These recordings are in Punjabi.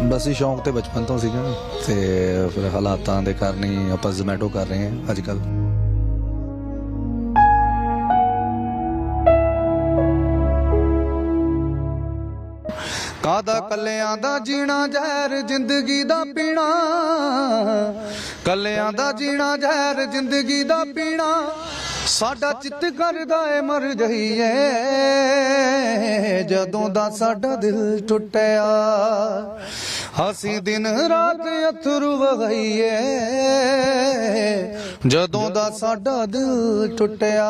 ਬਸ ਇਹ ਸ਼ੌਂਕ ਤੇ ਬਚਪਨ ਤੋਂ ਸੀਗਾ ਤੇ ਫਿਰ ਹਾਲਾਤਾਂ ਦੇ ਕਾਰਨ ਹੀ ਆਪਾਂ ਜ਼ੋਮੈਟੋ ਕਰ ਰਹੇ ਹਾਂ ਅੱਜ ਕੱਲ ਕਾਦਾ ਕੱਲਿਆਂ ਦਾ ਜੀਣਾ ਜ਼ਹਿਰ ਜ਼ਿੰਦਗੀ ਦਾ ਪੀਣਾ? ਕੱਲਿਆਂ ਦਾ ਜੀਣਾ ਜ਼ਹਿਰ ਜ਼ਿੰਦਗੀ ਦਾ ਪੀਣਾ। ਸਾਡਾ ਚਿੱਤ ਕਰਦਾ ਏ, ਮਰ ਜਾਈਏ। ਜਦੋਂ ਦਾ ਸਾਡਾ ਦਿਲ ਟੁੱਟਿਆ, ਅਸੀਂ ਦਿਨ ਰਾਤ ਅਥਰੂ ਵਗਾਈਏ ਜਦੋਂ ਦਾ ਸਾਡਾ ਦਿਲ ਟੁੱਟਿਆ,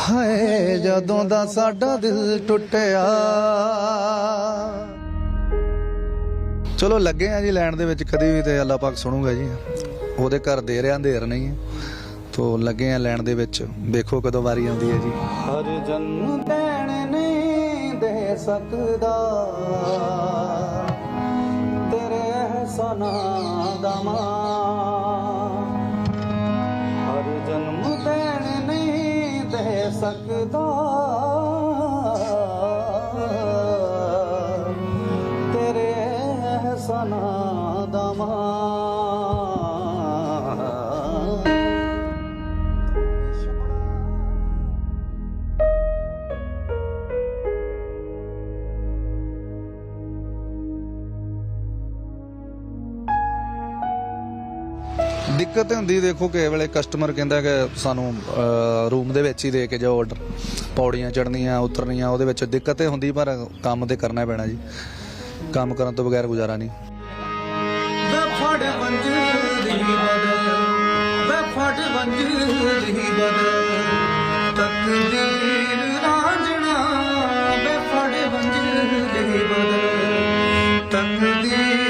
ਹਾਏ, ਜਦੋਂ ਦਾ ਸਾਡਾ ਦਿਲ ਟੁੱਟਿਆ। ਚਲੋ, ਲੱਗੇ ਆ ਜੀ ਲੈਣ ਦੇ ਵਿੱਚ ਕਦੇ ਵੀ ਤੇ ਅੱਲਾਹ ਪਾਕ ਸੁਣੂਗਾ ਜੀ। ਉਹਦੇ ਘਰ ਦੇ ਰਿਆਂ, ਦੇਰ ਨਹੀਂ ਹੈ। ਤੋ ਲੱਗੇ ਆ ਲੈਣ ਦੇ ਵਿੱਚ। ਦੇਖੋ ਕਦੋਂ ਵਾਰੀ ਆਉਂਦੀ ਹੈ ਜੀ। ਹਰ ਜਨਮ ਦੇਣ ਨਹੀਂ ਦੇ ਸਕਦਾ। ਤੇਰੇ ਅਹਿਸਾਨਾਂ ਦਾ ਮਾਂ। ਹਰ ਜਨਮ ਦੇਣ ਨਹੀਂ ਦੇ ਸਕਦਾ। ਦਿੱਕਤ ਇਹ ਹੁੰਦੀ, ਦੇਖੋ ਕਿਸੇ ਵੇਲੇ ਕਸਟਮਰ ਕਹਿੰਦਾ ਕਿ ਸਾਨੂੰ ਰੂਮ ਦੇ ਵਿੱਚ ਹੀ ਦੇ ਕੇ ਜਾਓ ਆਰਡਰ ਪੌੜੀਆਂ ਚੜਨੀਆਂ ਉਤਰਨੀਆਂ, ਉਹਦੇ ਵਿੱਚ ਦਿੱਕਤ ਇਹ ਹੁੰਦੀ, ਪਰ ਕੰਮ ਤੇ ਕਰਨਾ ਪੈਣਾ ਜੀ। ਕੰਮ ਕਰਨ ਤੋਂ ਬਗੈਰ ਗੁਜ਼ਾਰਾ ਨਹੀਂ। ਤਕਦੀਰ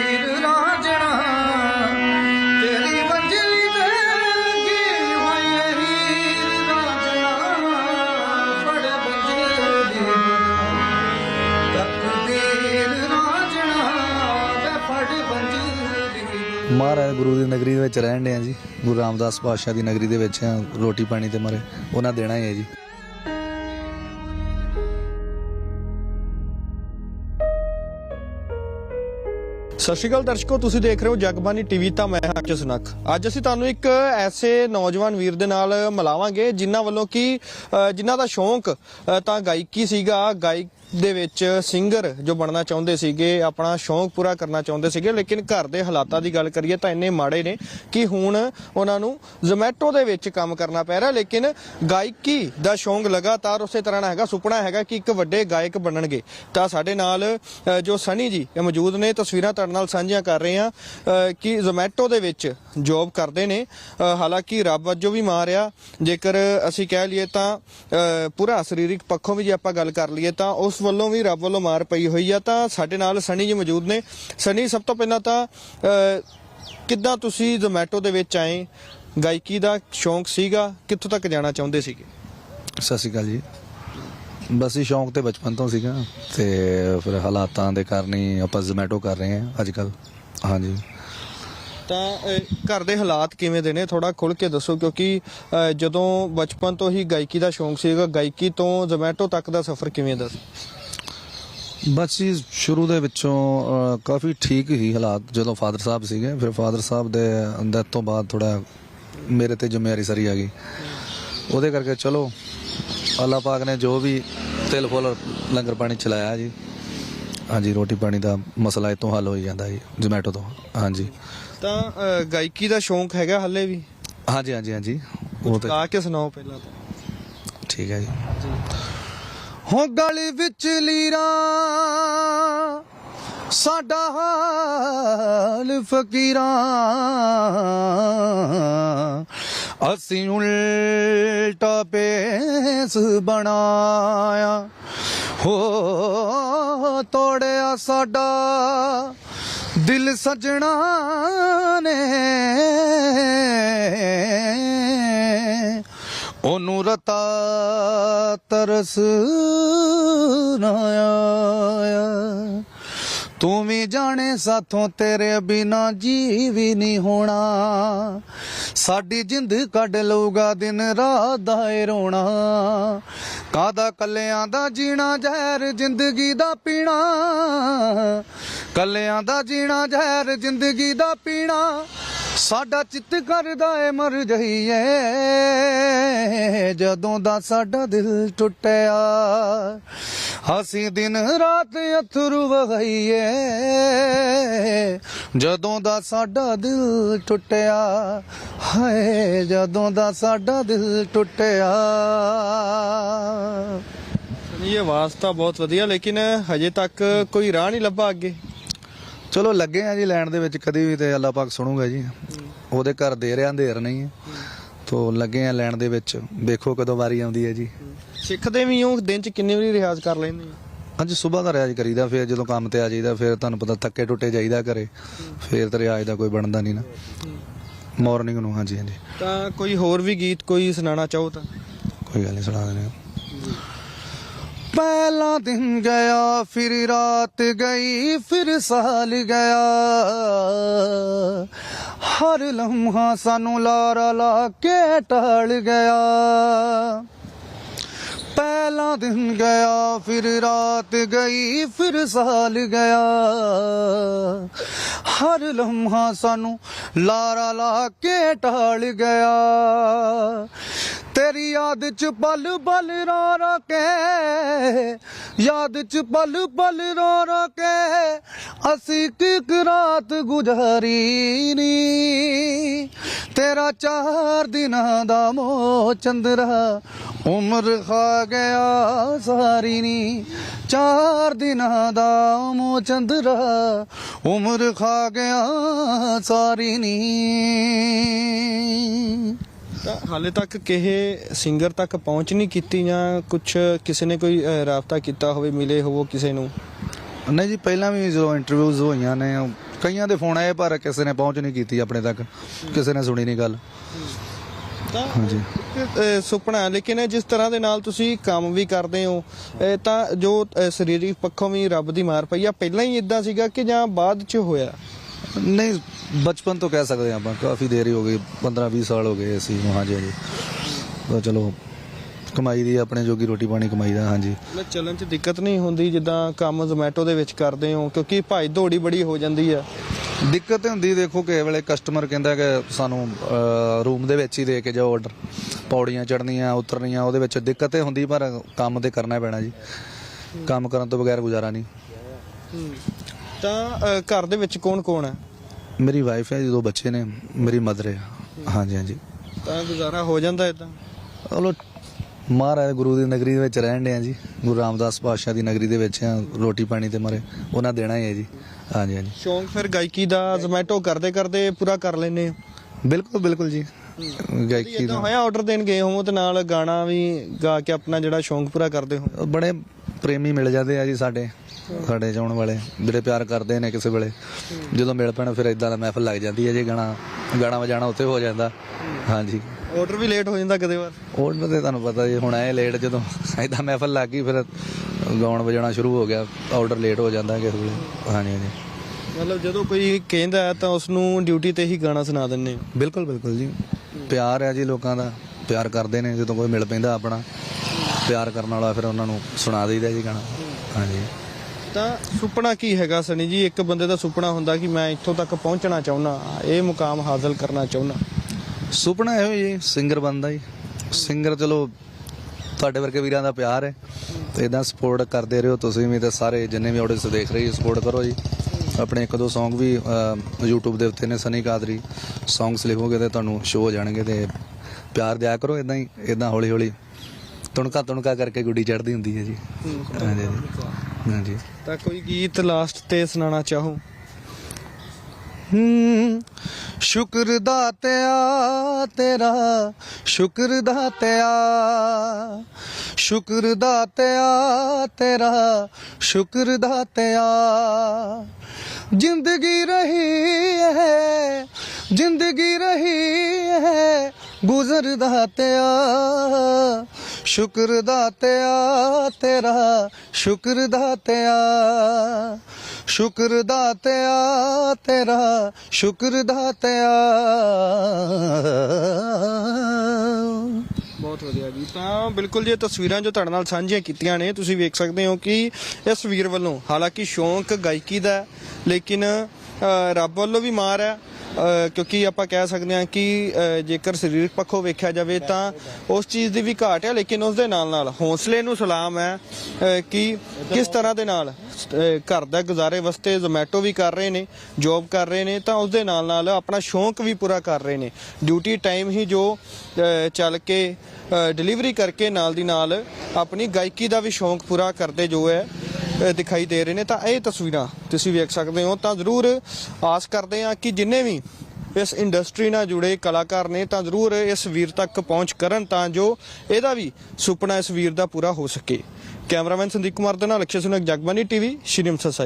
ਵਿੱਚ ਰਹਿਣ ਦੇ ਆ ਜੀ। ਗੁਰੂ ਰਾਮਦਾਸ ਪਾਤਸ਼ਾਹ ਦੀ ਨਗਰੀ ਦੇ ਵਿੱਚ ਆ ਰੋਟੀ ਪਾਣੀ ਤੇ ਮਰੇ। ਉਹਨਾਂ ਦੇਣਾ ਹੀ ਹੈ ਜੀ। ਸਤਿ ਸ਼੍ਰੀ ਅਕਾਲ ਦਰਸ਼ਕੋ ਤੁਸੀਂ ਦੇਖ ਰਹੇ ਹੋ ਜਗਬਾਨੀ ਟੀਵੀ ਤਾਂ ਮੈਂ ਹਾਂ ਜਸਨਖ ਅੱਜ ਅਸੀਂ ਤੁਹਾਨੂੰ ਇੱਕ ਐਸੇ ਨੌਜਵਾਨ ਵੀਰ ਦੇ ਨਾਲ ਮਿਲਾਵਾਂਗੇ ਜਿਨ੍ਹਾਂ ਵੱਲੋਂ ਕਿ ਅ, ਜਿਨ੍ਹਾਂ ਦਾ ਸ਼ੌਂਕ ਤਾਂ ਗਾਇਕੀ ਸੀਗਾ ਗਾਇਕ ਦੇ ਵਿੱਚ ਸਿੰਗਰ ਜੋ ਬਣਨਾ ਚਾਹੁੰਦੇ ਸੀਗੇ, ਆਪਣਾ ਸ਼ੌਂਕ ਪੂਰਾ ਕਰਨਾ ਚਾਹੁੰਦੇ ਸੀਗੇ, ਲੇਕਿਨ ਘਰ ਦੇ ਹਾਲਾਤਾਂ ਦੀ ਗੱਲ ਕਰੀਏ ਤਾਂ ਇੰਨੇ ਮਾੜੇ ਨੇ ਕਿ ਹੁਣ ਉਹਨਾਂ ਨੂੰ ਜ਼ੋਮੈਟੋ ਦੇ ਵਿੱਚ ਕੰਮ ਕਰਨਾ ਪੈ ਰਿਹਾ, ਲੇਕਿਨ ਗਾਇਕੀ ਦਾ ਸ਼ੌਂਕ ਲਗਾਤਾਰ ਉਸੇ ਤਰ੍ਹਾਂ ਨਾਲ ਹੈਗਾ, ਸੁਪਨਾ ਹੈਗਾ ਕਿ ਇੱਕ ਵੱਡੇ ਗਾਇਕ ਬਣਨਗੇ। ਤਾਂ ਸਾਡੇ ਨਾਲ ਜੋ ਸਨੀ ਜੀ ਇਹ ਮੌਜੂਦ ਨੇ, ਤਸਵੀਰਾਂ ਤੁਹਾਡੇ ਨਾਲ ਸਾਂਝੀਆਂ ਕਰ ਰਹੇ ਹਾਂ ਕਿ ਜ਼ੋਮੈਟੋ ਦੇ ਵਿੱਚ ਜੌਬ ਕਰਦੇ ਨੇ। ਹਾਲਾਂਕਿ ਰੱਬ ਵਜੋਂ ਵੀ ਮਾਰਿਆ ਜੇਕਰ ਅਸੀਂ ਕਹਿ ਲਈਏ ਤਾਂ ਪੂਰਾ ਸਰੀਰਕ ਪੱਖੋਂ ਵੀ ਜੇ ਆਪਾਂ ਗੱਲ ਕਰ ਲਈਏ ਤਾਂ ਉਸ ਵੱਲੋਂ ਵੀ ਰੱਬ ਵੱਲੋਂ ਮਾਰ ਪਈ ਹੋਈ ਆ, ਤਾਂ ਸਾਡੇ ਨਾਲ ਸਨੀ ਜੀ ਮੌਜੂਦ ਨੇ। ਸਨੀ, ਸਭ ਤੋਂ ਪਹਿਲਾਂ ਤਾਂ ਕਿੱਦਾਂ ਤੁਸੀਂ ਜ਼ੋਮੈਟੋ ਦੇ ਵਿੱਚ ਆਏ? ਗਾਇਕੀ ਦਾ ਸ਼ੌਂਕ ਸੀਗਾ? ਕਿੱਥੋਂ ਤੱਕ ਜਾਣਾ ਚਾਹੁੰਦੇ ਸੀਗੇ? ਸਤਿ ਸ਼੍ਰੀ ਅਕਾਲ ਜੀ। ਬਸ ਇਹ ਸ਼ੌਂਕ ਤੇ ਬਚਪਨ ਤੋਂ ਸੀਗਾ, ਤੇ ਫਿਰ ਹਾਲਾਤਾਂ ਦੇ ਕਾਰਨ ਹੀ ਆਪਾਂ ਜ਼ੋਮੈਟੋ ਕਰ ਰਹੇ ਹਾਂ ਅੱਜ ਕੱਲ ਹਾਂਜੀ। ਤਾਂ ਅਹ, ਘਰ ਦੇ ਹਾਲਾਤ ਕਿਵੇਂ ਦੇ ਨੇ? ਥੋੜਾ ਖੁੱਲ ਕੇ ਦੱਸੋ ਕਿਉਂਕਿ ਅਹ, ਜਦੋਂ ਬਚਪਨ ਤੋਂ ਹੀ ਗਾਇਕੀ ਦਾ ਸ਼ੌਂਕ ਸੀਗਾ ਗਾਇਕੀ ਤੋਂ ਜ਼ੋਮੈਟੋ ਤੱਕ ਦਾ ਸਫ਼ਰ ਕਿਵੇਂ ਦਾ ਸੀ? ਬਸ ਜੀ ਸ਼ੁਰੂ ਦੇ ਵਿੱਚੋਂ ਅਹ, ਕਾਫੀ ਠੀਕ ਹੀ ਹਾਲਾਤ ਜਦੋਂ ਫਾਦਰ ਸਾਹਿਬ ਸੀਗੇ। ਫਿਰ ਫਾਦਰ ਸਾਹਿਬ ਦੇ ਡੈਥ ਤੋਂ ਬਾਅਦ ਥੋੜਾ ਮੇਰੇ ਤੇ ਜ਼ਿੰਮੇਵਾਰੀ ਸਾਰੀ ਆ ਗਈ। ਉਹਦੇ ਕਰਕੇ ਚਲੋ ਅੱਲਾਹ ਪਾਕ ਨੇ ਜੋ ਵੀ ਤਿਲ ਫੁੱਲ ਲੰਗਰ ਪਾਣੀ ਚਲਾਇਆ ਜੀ। ਹਾਂਜੀ ਰੋਟੀ ਪਾਣੀ ਦਾ ਮਸਲਾ ਇਹ ਹੱਲ ਹੋ ਜਾਂਦਾ ਜੀ ਜ਼ੋਮੈਟੋ ਤੋਂ। ਹਾਂਜੀ। ਤਾਂ ਅਹ, ਗਾਇਕੀ ਦਾ ਸ਼ੌਂਕ ਹੈਗਾ ਹੱਲੇ ਵੀ? ਹਾਂਜੀ ਹਾਂਜੀ ਹਾਂਜੀ। ਉਹ ਤੇ ਗਾ ਕੇ ਸੁਣਾਓ ਪਹਿਲਾਂ ਤਾਂ। ਠੀਕ ਹੈ ਜੀ। ਹੋ ਗਲੀ ਵਿੱਚ ਲੀਰਾ ਸਾਡਾ ਹਾਲ ਫਕੀਰਾਂ। ਅਸੀਂ ਉਲਟਾ ਪੇਸ ਬਣਾਇਆ। ਹੋ ਤੋੜਿਆ ਸਾਡਾ। ਦਿਲ ਸਜਣਾ ਨੇ। ਉਹਨੂੰ ਰਤਾ ਤਰਸ ਨਾ ਆਇਆ। ਤੂੰ ਵੀ ਜਾਣੇ ਸਾਥੋਂ ਤੇਰੇ ਬਿਨਾ ਜੀ ਵੀ ਨਹੀਂ ਹੋਣਾ। ਸਾਡੀ ਜਿੰਦ ਕੱਢ ਲਊਗਾ, ਦਿਨ ਰਾਤ ਦਾ ਰੋਣਾ। ਕਾਦਾ ਕੱਲਿਆਂ ਦਾ ਜੀਣਾ, ਜ਼ਹਿਰ ਜ਼ਿੰਦਗੀ ਦਾ ਪੀਣਾ। ਕੱਲਿਆਂ ਦਾ ਜੀਣਾ, ਜ਼ਹਿਰ ਜ਼ਿੰਦਗੀ ਦਾ ਪੀਣਾ। ਸਾਡਾ ਚਿੱਤ ਕਰਦਾ ਏ ਮਰ ਜਈਏ। ਜਦੋਂ ਦਾ ਸਾਡਾ ਦਿਲ ਟੁੱਟਿਆ ਅਸੀਂ ਦਿਨ ਰਾਤ ਅਥਰੂ ਵਗਈਏ ਜਦੋਂ ਦਾ ਸਾਡਾ ਦਿਲ ਟੁੱਟਿਆ ਹਾਏ ਜਦੋਂ ਦਾ ਸਾਡਾ ਦਿਲ ਟੁੱਟਿਆ। ਇਹ ਆਵਾਜ਼ ਤਾਂ ਬਹੁਤ ਵਧੀਆ ਲੇਕਿਨ ਹਜੇ ਤੱਕ ਕੋਈ ਰਾਹ ਨਹੀਂ ਲੱਭਾ ਅੱਗੇ। ਚਲੋ ਲੱਗੇ ਆ ਜੀ ਲੈਣ ਦੇ ਵਿੱਚ ਕਦੀ ਵੀ ਤੇ ਅੱਲਾਹ ਪਾਕ ਸੁਣੂਗਾ ਜੀ। ਉਹਦੇ ਘਰ ਦੇ ਰਿਆਂ ਅੰਧੇਰ ਨਹੀਂ ਹੈ ਤੋ ਲੱਗੇ ਆ ਲੈਣ ਦੇ ਵਿੱਚ। ਵੇਖੋ ਕਦੋਂ ਵਾਰੀ ਆਉਂਦੀ ਹੈ ਜੀ। ਸਿੱਖਦੇ ਵੀ ਹੋ ਦਿਨ ਚ ਕਿੰਨੇ ਵਾਰੀ ਰਿਆਜ਼ ਕਰ ਲੈਂਦੇ ਹੋ? ਅੱਜ ਸਵੇਰ ਦਾ ਰਿਆਜ਼ ਕਰੀਦਾ ਫਿਰ ਜਦੋਂ ਕੰਮ ਤੇ ਆ ਜਾਈਦਾ ਫਿਰ ਤੁਹਾਨੂੰ ਪਤਾ ਥੱਕੇ ਟੁੱਟੇ ਜਾਈਦਾ ਘਰੇ। ਫਿਰ ਤੇ ਰਿਆਜ਼ ਦਾ ਕੋਈ ਬਣਦਾ ਨਹੀਂ ਨਾ। ਮਾਰਨਿੰਗ ਨੂੰ ਹਾਂਜੀ ਹਾਂਜੀ। ਤਾਂ ਕੋਈ ਹੋਰ ਵੀ ਗੀਤ ਕੋਈ ਸੁਣਾਉਣਾ ਚਾਹੋ ਤਾਂ? ਕੋਈ ਗੱਲ ਨਹੀਂ ਸੁਣਾ ਦਿੰਦੇ ਹਾਂ। ਪਹਿਲਾ ਦਿਨ ਗਿਆ ਫਿਰ ਰਾਤ ਗਈ ਫਿਰ ਸਾਲ ਗਿਆ। ਹਰ ਲਮਹਾ ਸਾਨੂੰ ਲਾਰਾ ਲਾ ਕੇ ਟਲ ਗਿਆ। ਪਹਿਲਾ ਦਿਨ ਗਿਆ, ਫਿਰ ਰਾਤ ਗਈ, ਫਿਰ ਸਾਲ ਗਿਆ। ਹਰ ਲਮਹਾ ਸਾਨੂੰ ਲਾਰਾ ਲਾ ਕੇ ਟਾਲ ਗਿਆ। ਤੇਰੀ ਯਾਦ ਚ ਪਲ ਪਲ ਰੋ ਰੋ ਕੇ, ਯਾਦ ਚ ਪਲ ਪਲ ਰੋ ਰੋ ਕੇ, ਅਸੀਂ ਕਿਕ ਰਾਤ ਗੁਜ਼ਾਰੀ ਨੀ। ਤੇਰਾ ਚਾਰ ਦਿਨਾਂ ਦਾ ਮੋ ਚੰਦਰਾ ਉਮਰ ਖਾ ਗਿਆ ਸਾਰੀ ਨੀ ਚਾਰ ਦਿਨਾਂ ਦਾ ਮੋ ਚੰਦਰਾ ਉਮਰ ਖਾ ਗਿਆ ਸਾਰੀ ਨੀ ਤਾਂ ਹਾਲੇ ਤੱਕ ਕਿਸੇ ਸਿੰਗਰ ਤੱਕ ਪਹੁੰਚ ਨਹੀਂ ਕੀਤੀ ਜਾਂ ਕੁਝ ਕਿਸੇ ਨੇ ਕੋਈ ਰਾਬਤਾ ਕੀਤਾ ਹੋਵੇ ਮਿਲੇ ਹੋਵੋ ਕਿਸੇ ਨੂੰ? ਨਹੀਂ ਜੀ ਪਹਿਲਾਂ ਵੀ ਜਦੋਂ ਇੰਟਰਵਿਊਜ਼ ਹੋਈਆਂ ਨੇ ਕਈਆਂ ਦੇ ਫੋਨ ਆਏ ਪਰ ਕਿਸੇ ਨੇ ਪਹੁੰਚ ਨਹੀਂ ਕੀਤੀ ਆਪਣੇ ਤੱਕ। ਕਿਸੇ ਨੇ ਸੁਣੀ ਨਹੀਂ ਗੱਲ। ਤਾਂ ਹਾਂਜੀ। ਅਹ, ਸੁਪਨਾ ਲੇਕਿਨ ਜਿਸ ਤਰ੍ਹਾਂ ਦੇ ਨਾਲ ਤੁਸੀਂ ਕੰਮ ਵੀ ਕਰਦੇ ਹੋ ਇਹ ਤਾਂ ਜੋ ਅਹ, ਸਰੀਰਕ ਪੱਖੋਂ ਵੀ ਰੱਬ ਦੀ ਮਾਰ ਪਈ ਆ ਪਹਿਲਾਂ ਹੀ ਇਦਾਂ ਸੀਗਾ ਕਿ ਜਾਂ ਬਾਅਦ ਚ ਹੋਇਆ? ਨਹੀਂ ਬਚਪਨ ਤੋਂ ਕਹਿ ਸਕਦੇ ਹਾਂ ਆਪਾਂ ਕਾਫੀ ਦੇਰ ਹੀ ਹੋ ਗਈ 15 20 ਸਾਲ ਹੋ ਗਏ ਅਸੀਂ ਹਾਂਜੀ ਹਾਂਜੀ। ਤਾਂ ਚਲੋ ਕਮਾਈ ਦੀ ਆਪਣੇ ਜੋਗੀ ਰੋਟੀ ਪਾਣੀ ਕਮਾਈ ਦਾ ਹਾਂਜੀ। ਮੈਂ ਚੱਲਣ ਚ ਦਿੱਕਤ ਨਹੀਂ ਹੁੰਦੀ ਜਿੱਦਾਂ ਕੰਮ ਜ਼ੋਮੈਟੋ ਦੇ ਵਿੱਚ ਕਰਦੇ ਹੋ? ਕਿਉਂਕਿ ਭਾਈ ਦੌੜੀ ਬੜੀ ਹੋ ਜਾਂਦੀ ਆ। ਦਿੱਕਤ ਇਹ ਹੁੰਦੀ ਦੇਖੋ ਕਿਸੇ ਵੇਲੇ ਕਸਟਮਰ ਕਹਿੰਦਾ ਕਿ ਸਾਨੂੰ ਰੂਮ ਦੇ ਵਿੱਚ ਹੀ ਦੇ ਕੇ ਜਾਓ ਆਰਡਰ ਪੌੜੀਆਂ ਚੜਨੀਆਂ ਉਤਰਨੀਆਂ ਉਹਦੇ ਵਿੱਚ ਦਿੱਕਤ ਇਹ ਹੁੰਦੀ ਪਰ ਕੰਮ ਤੇ ਕਰਨਾ ਪੈਣਾ ਜੀ। ਕੰਮ ਕਰਨ ਤੋਂ ਬਗੈਰ ਗੁਜ਼ਾਰਾ ਨਹੀਂ। ਤਾਂ ਘਰ ਦੇ ਵਿੱਚ ਕੌਣ ਕੌਣ ਹੈ ਮੇਰੀ ਵਾਈਫ ਹੈ ਜੀ ਦੋ ਬੱਚੇ ਨੇ ਮੇਰੀ ਮਦਰ ਹੈ। ਹਾਂਜੀ ਹਾਂਜੀ। ਤਾਂ ਗੁਜ਼ਾਰਾ ਹੋ ਜਾਂਦਾ ਇਦਾਂ ਚਲੋ ਮਹਾਰਾਜ ਗੁਰੂ ਦੀ ਨਗਰੀ ਦੇ ਵਿੱਚ ਰਹਿਣ ਦੇ ਆ ਜੀ। ਗੁਰੂ ਰਾਮਦਾਸ ਪਾਤਸ਼ਾਹ ਦੀ ਨਗਰੀ ਦੇ ਵਿੱਚ ਆ ਰੋਟੀ ਪਾਣੀ ਤੇ ਮਾਰੇ। ਉਹਨਾਂ ਦੇਣਾ ਹੀ ਹੈ ਜੀ। ਹਾਂਜੀ ਹਾਂਜੀ। ਸ਼ੌਂਕ ਫਿਰ ਗਾਇਕੀ ਦਾ ਜ਼ੋਮੈਟੋ ਕਰਦੇ ਕਰਦੇ ਪੂਰਾ ਕਰ ਲੈਨੇ ਹੋ? ਬਿਲਕੁਲ ਬਿਲਕੁਲ ਜੀ। ਗਾਇਕੀ ਦਾ। ਹੋਇਆ ਆਰਡਰ ਦੇਣ ਗਏ ਹੋਵੋ ਤੇ ਨਾਲ ਗਾਣਾ ਵੀ ਗਾ ਕੇ ਆਪਣਾ ਜਿਹੜਾ ਸ਼ੌਂਕ ਪੂਰਾ ਕਰਦੇ ਹੋ? ਬੜੇ ਪ੍ਰੇਮੀ ਮਿਲ ਜਾਂਦੇ ਆ ਜੀ ਸਾਡੇ। ਸਾਡੇ ਚਾਉਣ ਵਾਲੇ। ਜਿਹੜੇ ਪਿਆਰ ਕਰਦੇ ਨੇ ਕਿਸੇ ਵੇਲੇ। ਜਦੋਂ ਮਿਲ ਪੈਣ ਫਿਰ ਇਦਾਂ ਦਾ ਮਹਿਫਲ ਲੱਗ ਜਾਂਦੀ ਹੈ ਜੀ ਗਾਣਾ। ਗਾਣਾ ਵਜਾਣਾ ਉੱਥੇ ਹੋ ਜਾਂਦਾ। ਹਾਂਜੀ। ਆਰਡਰ ਵੀ ਲੇਟ ਹੋ ਜਾਂਦਾ ਕਦੇ ਵਾਰ? ਉਹਨਾਂ ਤੇ ਤੁਹਾਨੂੰ ਪਤਾ ਜੀ ਹੁਣ ਐ ਲੇਟ ਜਦੋਂ ਇਦਾਂ ਮਹਿਫਲ ਲੱਗ ਗਈ ਫਿਰ ਗਾਉਣ ਵਜਾਣਾ ਸ਼ੁਰੂ ਹੋ ਗਿਆ ਆਰਡਰ ਲੇਟ ਹੋ ਜਾਂਦਾ ਕਿਸੇ ਵੇਲੇ। ਹਾਂਜੀ ਹਾਂਜੀ। ਮਤਲਬ ਜਦੋਂ ਕੋਈ ਕਹਿੰਦਾ ਹੈ ਤਾਂ ਉਸ ਨੂੰ ਡਿਊਟੀ ਤੇ ਹੀ ਗਾਣਾ ਸੁਣਾ ਦਿੰਨੇ ਬਿਲਕੁਲ ਬਿਲਕੁਲ ਜੀ। ਪਿਆਰ ਹੈ ਜੀ ਲੋਕਾਂ ਦਾ। ਪਿਆਰ ਕਰਦੇ ਨੇ ਜਦੋਂ ਕੋਈ ਮਿਲ ਪੈਂਦਾ ਆਪਣਾ। ਪਿਆਰ ਕਰਨ ਵਾਲਾ ਫਿਰ ਉਹਨਾਂ ਨੂੰ ਸੁਣਾ ਦੇਈਦਾ ਜੀ ਗਾਣਾ। ਹਾਂਜੀ। ਤਾਂ ਸੁਪਨਾ ਕੀ ਹੈਗਾ ਸਨੀ ਜੀ? ਇੱਕ ਬੰਦੇ ਦਾ ਸੁਪਨਾ ਹੁੰਦਾ ਕਿ ਮੈਂ ਇੱਥੋਂ ਤੱਕ ਪਹੁੰਚਣਾ ਚਾਹੁੰਦਾ ਇਹ ਮੁਕਾਮ ਹਾਸਲ ਕਰਨਾ ਚਾਹੁੰਦਾ ਸੁਪਨਾ ਇਹੋ ਜੀ ਸਿੰਗਰ ਬਣਦਾ ਜੀ। ਸਿੰਗਰ ਚਲੋ ਤੁਹਾਡੇ ਵਰਗੇ ਵੀਰਾਂ ਦਾ ਪਿਆਰ ਹੈ ਤੇ ਇਦਾਂ ਸਪੋਰਟ ਕਰਦੇ ਰਹੋ ਤੁਸੀਂ ਵੀ ਤੇ ਸਾਰੇ ਜਿੰਨੇ ਵੀ ਆਡੀਅנס ਦੇਖ ਰਹੀ ਸਪੋਰਟ ਕਰੋ ਜੀ। ਆਪਣੇ ਇੱਕ ਦੋ Song ਵੀ YouTube ਦੇ ਉੱਤੇ ਨੇ ਸਨੀ ਕਾਦਰੀ। Songs ਲਿਖੋਗੇ ਤੇ ਤੁਹਾਨੂੰ ਸ਼ੋ ਹੋ ਜਾਣਗੇ ਤੇ ਪਿਆਰ ਦਿਆ ਕਰੋ ਇਦਾਂ ਹੀ ਇਦਾਂ ਹੌਲੀ ਹੌਲੀ ਤੁਣਕਾ ਤੁਣਕਾ ਕਰਕੇ ਗੁੱਡੀ ਚੜਦੀ ਹੁੰਦੀ ਹੈ ਜੀ। ਹਾਂਜੀ। ਹਾਂਜੀ। ਤਾਂ ਕੋਈ ਗੀਤ ਲਾਸਟ ਤੇ ਸੁਣਾਉਣਾ ਚਾਹੋ ਹੂੰ ਸ਼ੁਕਰ ਦਾਤਿਆ ਤੇਰਾ ਸ਼ੁਕਰ ਦਾਤਿਆ ਸ਼ੁਕਰ ਦਾਤਿਆ ਤੇਰਾ ਸ਼ੁਕਰ ਦਾਤਿਆ ਜ਼ਿੰਦਗੀ ਰਹੀ ਹੈ ਜ਼ਿੰਦਗੀ ਰਹੀ ਹੈ ਗੁਜ਼ਰ ਦਾਤਿਆ ਸ਼ੁਕਰ ਦਾਤਿਆ ਤੇਰਾ ਸ਼ੁਕਰ ਦਾਤਿਆ ਸ਼ੁਕਰ ਦਾਤਿਆ ਤੇਰਾ ਸ਼ੁਕਰ ਦਾਤਿਆ ਬਹੁਤ ਵਧੀਆ ਜੀ। ਤਾਂ ਬਿਲਕੁਲ ਜੀ ਤਸਵੀਰਾਂ ਜੋ ਤੁਹਾਡੇ ਨਾਲ ਸਾਂਝੀਆਂ ਕੀਤੀਆਂ ਨੇ, ਤੁਸੀਂ ਵੇਖ ਸਕਦੇ ਹੋ ਕਿ ਇਸ ਵੀਰ ਵੱਲੋਂ ਹਾਲਾਂਕਿ ਸ਼ੌਂਕ ਗਾਇਕੀ ਦਾ ਲੇਕਿਨ ਰੱਬ ਵੱਲੋਂ ਵੀ ਮਾਰ ਹੈ ਕਿਉਂਕਿ ਆਪਾਂ ਕਹਿ ਸਕਦੇ ਹਾਂ ਕਿ ਜੇਕਰ ਸਰੀਰਕ ਪੱਖੋਂ ਵੇਖਿਆ ਜਾਵੇ ਤਾਂ ਉਸ ਚੀਜ਼ ਦੀ ਵੀ ਘਾਟ ਹੈ, ਲੇਕਿਨ ਉਸ ਦੇ ਨਾਲ ਨਾਲ ਹੌਸਲੇ ਨੂੰ ਸਲਾਮ ਹੈ ਕਿ ਕਿਸ ਤਰ੍ਹਾਂ ਦੇ ਨਾਲ ਘਰ ਦਾ ਗੁਜ਼ਾਰੇ ਵਾਸਤੇ ਜ਼ੋਮੈਟੋ ਵੀ ਕਰ ਰਹੇ ਨੇ ਜੌਬ ਕਰ ਰਹੇ ਨੇ, ਤਾਂ ਉਸ ਦੇ ਨਾਲ ਨਾਲ ਆਪਣਾ ਸ਼ੌਂਕ ਵੀ ਪੂਰਾ ਕਰ ਰਹੇ ਨੇ। ਡਿਊਟੀ ਟਾਈਮ ਹੀ ਜੋ ਚੱਲ ਕੇ ਡਿਲੀਵਰੀ ਕਰਕੇ ਨਾਲ ਦੀ ਨਾਲ ਆਪਣੀ ਗਾਇਕੀ ਦਾ ਵੀ ਸ਼ੌਂਕ ਪੂਰਾ ਕਰਦੇ ਜੋ ਹੈ ਦਿਖਾਈ ਦੇ ਰਹੇ ਨੇ ਤਾਂ ਇਹ ਤਸਵੀਰਾਂ ਤੁਸੀਂ ਵੇਖ ਸਕਦੇ ਹੋ ਤਾਂ ਜ਼ਰੂਰ ਆਸ ਕਰਦੇ ਹਾਂ ਕਿ ਜਿੰਨੇ ਵੀ ਇਸ ਇੰਡਸਟਰੀ ਨਾਲ ਜੁੜੇ ਕਲਾਕਾਰ ਨੇ ਤਾਂ ਜ਼ਰੂਰ ਇਸ ਵੀਰ ਤੱਕ ਪਹੁੰਚ ਕਰਨ ਤਾਂ ਜੋ ਇਹਦਾ ਵੀ ਸੁਪਨਾ ਇਸ ਵੀਰ ਦਾ ਪੂਰਾ ਹੋ ਸਕੇ। ਕੈਮਰਾਮੈਨ ਸੰਦੀਪ ਕੁਮਾਰ ਦੇ ਨਾਲ ਅਕਸ਼ੇ ਸੁਨਕ ਜਗਬਾਨੀ ਟੀਵੀ ਸ਼੍ਰੀ ਅੰਮ੍ਰਿਤਸਰ ਸਾਹਿਬ